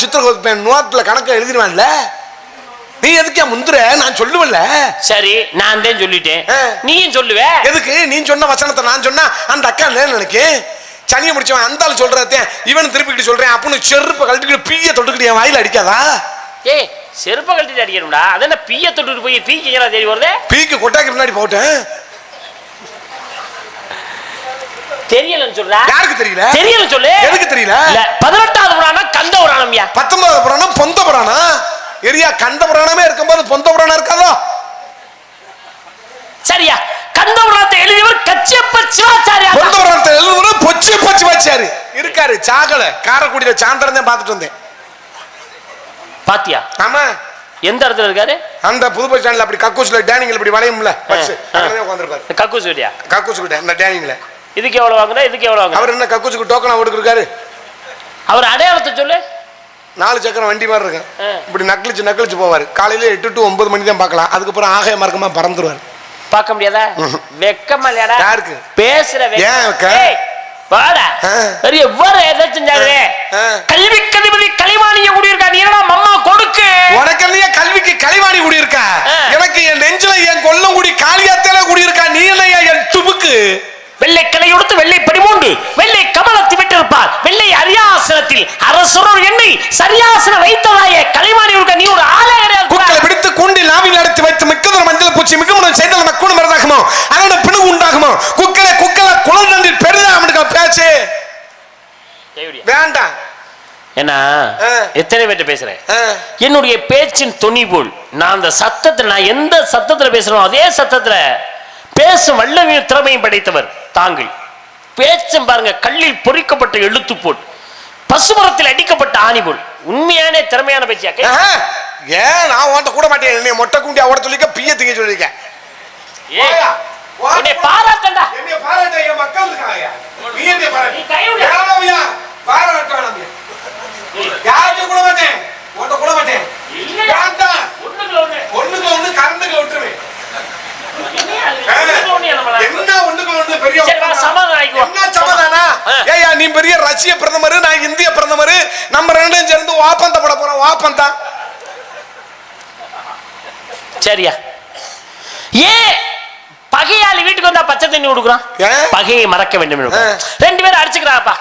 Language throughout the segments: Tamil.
சித்திர நோட்ல கணக்கு எழுதிடுவான்ல? நீ எதுக்கே முந்துற நான் சொல்லுவல்ல சரி நான் தான் சொல்லிட்டேன். நீயும் சொல்லுவ. எதுக்கு? நீ சொன்ன வசனத்தை நான் சொன்னா அந்த அக்கா என்ன நினைக்கு? சனியை முடிச்சவன் அந்த ஆள் சொல்றதேன் இவன் திருப்பிக்கிட்டு சொல்றேன். அப்படின்னு செருப்பை கழட்டிக்கிட்டு பீய தொட்டுக்கிட்டு என் வாயில அடிக்காதா? ஏய் செருப்பை கழட்டிட்டு அடிக்கணும்டா. அது என்ன பீய தொட்டுட்டு போய் பீக்கிங்கிறா தெரிய வருதே பீக்கு கொட்டாக்கு முன்னாடி போட்டேன். தெரியலன்னு சொல்றா. யாருக்கு தெரியல? தெரியல சொல்லு. எதுக்கு தெரியல இல்ல பதினெட்டாவது புராணம் கந்த புராணம்யா பத்தொன்பது புராணம் பொந்த புராணம் எரியா கந்த புராணமே இருக்கும்போது பொந்த புராணம் இருக்காதோ? சரியா? கந்த புராணத்தை எழுதியவர் கச்சியப்ப சிவாச்சாரியா பொந்த புராணத்தை எழுதுன பொச்சி பொச்சி வச்சாரு இருக்காரு சாகல. காரக்குடியில சாயந்தரம் தான் பார்த்துட்டு வந்தேன். பாத்தியா? ஆமா. எந்த இடத்துல இருக்காரு? அந்த புது பஸ் ஸ்டாண்ட்ல அப்படி கக்கூஸ்ல டேனிங்ல இப்படி வளையும்ல பஸ் உட்காந்துருப்பாரு கக்கு சூரியா கக்கூஸ் கிட்ட அந்த டேனிங்ல இதுக்கு எவ்வளவு வாங்குற இதுக்கு எவ்வளவு வாங்குற அவர் என்ன கக்கூஸுக்கு டோக்கனா கொடுக்குறாரு? அவர் அடையாளத்தை சொல்லு. நாலு சக்கரம் வண்டி மாதிரி இருக்கும். இப்படி நக்கலிச்சு நக்கலிச்சு போவார். காலையில எட்டு டு ஒன்பது மணி தான் பார்க்கலாம். அதுக்கப்புறம் ஆகாய மார்க்கமா பறந்துருவார். பார்க்க முடியாதா? வெக்கமா இல்லையாடா? யாருக்கு? பேசுற. ஏன் வாடா. பெரிய எவ்வாறு ஏதாச்சும் செஞ்சாரு. கல்வி கதிபதி கலைவாணிய குடியிருக்கா? நீ என்னடா மம்மா கொடுக்கு. உனக்கு என்னைய கல்விக்கு கலைவாணி குடியிருக்கா. எனக்கு என் நெஞ்சில என் கொல்லங்குடி காளியாத்தேல குடியிருக்கா? நீ என்னையா என் துபுக்கு வெள்ளை கிளை உடுத்து வெள்ளை படிமூண்டு வெள்ளை கமலத்தை விட்டிருப்பார் வெள்ளை அரியாசனத்தில் அரசுரர் எண்ணெய் சரியாசன வைத்ததாய கலைவாணி இருக்க நீ ஒரு கிடையாது குக்களை பிடித்து கூண்டில் நாவில் அடைத்து வைத்து மிக்கதொரு மஞ்சள் பூச்சி மிகுமுடன் செய்தல் மக்குண மருதாகுமோ அதோட பிணு உண்டாகுமோ? குக்கலை குக்கலை குளந்தண்டில் பெரிதா அவனுக்கு பேச்சு வேண்டாம். என்ன ஆ. எத்தனை பேர்ட்ட பேசுறேன். என்னுடைய பேச்சின் துணி போல் நான் அந்த சத்தத்தில் நான் எந்த சத்தத்தில் பேசுறோம் அதே சத்தத்துல பேசும் வல்லமையும் திறமையும் படைத்தவர் தாங்கள். பேச்சும் பாருங்க கல்லில் பொறிக்கப்பட்ட எழுத்து போல். பசுமரத்தில் அடிக்கப்பட்ட ஆணி போல். உண்மையான திறமையான பேச்சியாக்க ஆஹா. ஏன் நான் உன்ட்ட கூட மாட்டேன்? என்னை மொட்டை குண்டி அவட சொல்லிக்க பிய திங்க சொல்லிருக்க. ஏய், உன்னை பாராட்டண்டா. என்னைய பாராட்ட என் மக்கள் இருக்காங்க நீ என்னைய நீ கை விடு. யாராவையா பாராட்டானே யாருக்கு கூட மாட்டேன் உன்ட்ட கூட மாட்டேன் இல்ல. வேண்டாம் ஒண்ணுக்குள்ள ஒண்ணு. ஒண்ணுக்கு ஒண்ணு கரண்டுக்கு விட்டுருவேன் என்னையா அது? ஒண்ணுக்குள்ள ஒண்ணு என்ன பண்ணலாம்? என்ன ஒண்ணுக்கு ஒண்ணு பெரிய சரி, வா, சமாதானம் ஆயிக்குவோம். என்ன சமாதானா ஆ. நீ பெரிய ரஷ்ய பிரதமர் நான் இந்திய பிரதமர் நம்ம ரெண்டும் சேர்ந்து வாப்பந்த போட போறோம் வாப்பந்தா சரியா ஏன் பகையாளி வீட்டுக்கு வந்தா பச்சை தண்ணி கொடுக்குறான்? பகையை மறக்க வேண்டும். ரெண்டு பேரும் அடிச்சுக்கிறாப்பா.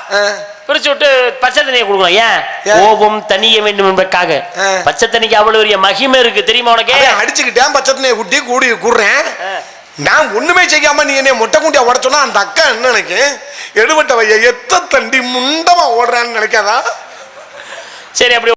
பிரிச்சு விட்டு பச்சை தண்ணியை கொடுக்குறோம் ஏன்? கோபம் தனிய வேண்டும் என்பதற்காக. பச்சை தண்ணிக்கு அவ்வளவு பெரிய மகிமை இருக்கு தெரியுமா உனக்கு அடிச்சுக்கிட்டேன் பச்சத்தினைய குட்டி கூடி கூடுறேன். நான் ஒண்ணுமே செய்யாம நீ என்னைய மொட்டை குண்டியா உடச்சோன்னா அந்த அக்கா என்ன நினைக்கு எடுபட்ட வைய எத்த தண்டி முண்டமா ஓடுறான்னு நினைக்காதா? சரி அப்படி